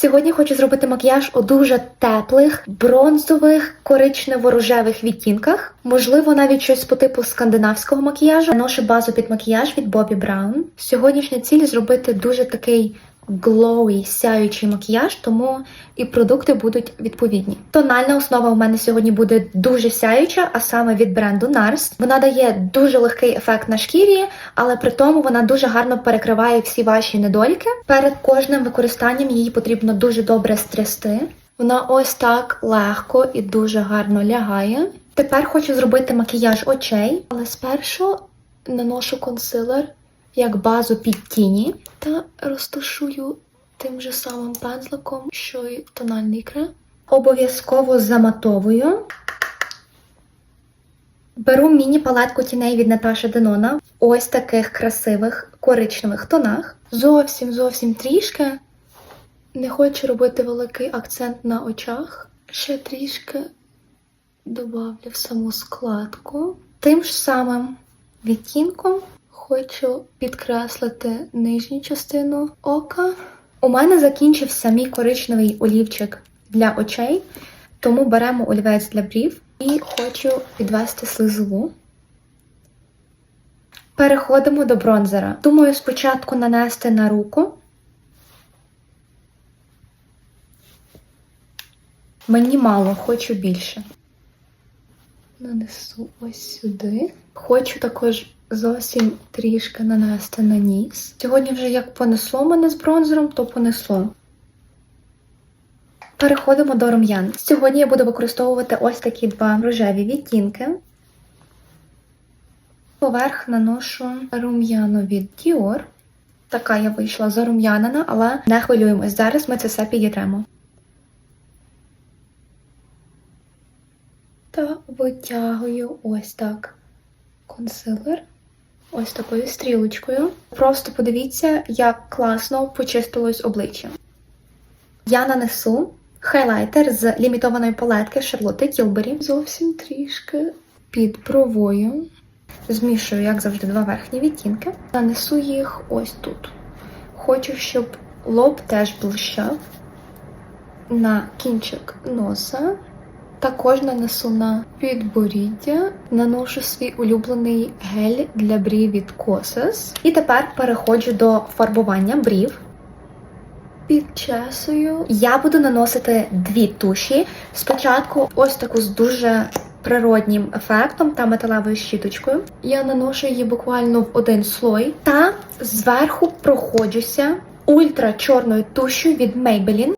Сьогодні хочу зробити макіяж у дуже теплих, бронзових, коричнево-рожевих відтінках. Можливо, навіть щось по типу скандинавського макіяжу. Ношу базу під макіяж від Bobbi Brown. Сьогоднішня ціль зробити дуже такий глоуі, сяючий макіяж, тому і продукти будуть відповідні. Тональна основа у мене сьогодні буде дуже сяюча, а саме від бренду NARS. Вона дає дуже легкий ефект на шкірі, але при тому вона дуже гарно перекриває всі ваші недоліки. Перед кожним використанням її потрібно дуже добре стрясти. Вона ось так легко і дуже гарно лягає. Тепер хочу зробити макіяж очей, але спершу наношу консилер як базу під тіні та розташую тим же самим пензликом, що й тональний крем. Обов'язково заматовую. Беру міні-палетку тіней від Наташі Денона в ось таких красивих коричневих тонах. Зовсім зовсім трішки. Не хочу робити великий акцент на очах. Ще трішки добавлю в саму складку. Тим ж самим відтінком хочу підкреслити нижню частину ока. У мене закінчився мій коричневий олівчик для очей, тому беремо олівець для брів і хочу підвести слизову. Переходимо до бронзера. Думаю, спочатку нанести на руку. Мені мало, хочу більше. Нанесу ось сюди. Хочу також зовсім трішки нанести на ніс. Сьогодні вже як понесло мене з бронзером, то понесло. Переходимо до рум'ян. Сьогодні я буду використовувати ось такі два рожеві відтінки. Поверх наношу рум'яно від Dior. Така я вийшла зарум'янена, але не хвилюємось. Зараз ми це все підітремо. Та витягую ось так консилер. Ось такою стрілочкою. Просто подивіться, як класно почистилось обличчя. Я нанесу хайлайтер з лімітованої палетки Шарлотти Тілбері. Зовсім трішки під бровою. Змішую, як завжди, два верхні відтінки. Нанесу їх ось тут. Хочу, щоб лоб теж блищав на кінчик носа. Також нанесу на підборіддя, наношу свій улюблений гель для брів від Kosas. І тепер переходжу до фарбування брів. Підчесую. Я буду наносити дві туші. Спочатку ось таку з дуже природнім ефектом та металевою щіточкою. Я наношу її буквально в один слой та зверху проходжуся ультра чорною тушю від Maybelline.